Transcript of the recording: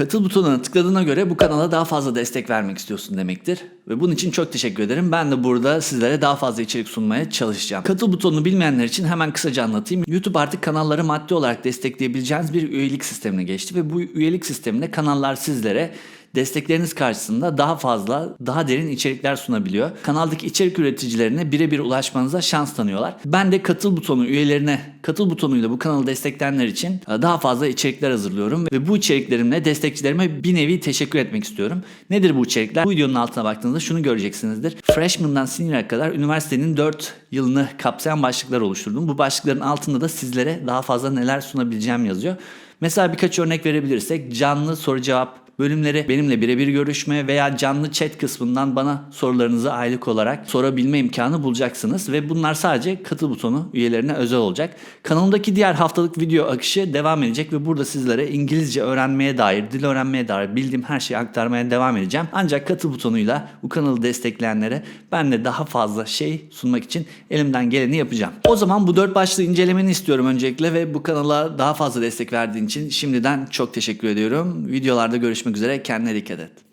Katıl butonuna tıkladığına göre bu kanala daha fazla destek vermek istiyorsun demektir. Ve bunun için çok teşekkür ederim. Ben de burada sizlere daha fazla içerik sunmaya çalışacağım. Katıl butonunu bilmeyenler için hemen kısaca anlatayım. YouTube artık kanalları maddi olarak destekleyebileceğiniz bir üyelik sistemine geçti ve bu üyelik sisteminde kanallar sizlere destekleriniz karşısında daha fazla, daha derin içerikler sunabiliyor. Kanaldaki içerik üreticilerine birebir ulaşmanıza şans tanıyorlar. Ben de katıl butonu üyelerine, katıl butonuyla bu kanalı destekleyenler için e, daha fazla içerikler hazırlıyorum ve bu içeriklerimle destekçilerime bir nevi teşekkür etmek istiyorum. Nedir bu içerikler? Bu videonun altına baktığınızda şunu göreceksinizdir. Freshman'dan senior'a kadar üniversitenin 4 yılını kapsayan başlıklar oluşturdum. Bu başlıkların altında da sizlere daha fazla neler sunabileceğim yazıyor. Mesela birkaç örnek verebilirsek canlı soru cevap bölümleri benimle birebir görüşme veya canlı chat kısmından bana sorularınızı aylık olarak sorabilme imkanı bulacaksınız ve bunlar sadece katıl butonu üyelerine özel olacak. Kanalımdaki diğer haftalık video akışı devam edecek ve burada sizlere İngilizce öğrenmeye dair, dil öğrenmeye dair bildiğim her şeyi aktarmaya devam edeceğim. Ancak katıl butonuyla bu kanalı destekleyenlere ben de daha fazla şey sunmak için elimden geleni yapacağım. O zaman bu dört başlığı incelemeni istiyorum öncelikle ve bu kanala daha fazla destek verdiğin için şimdiden çok teşekkür ediyorum. Videolarda görüşmek üzere. Kendine dikkat et.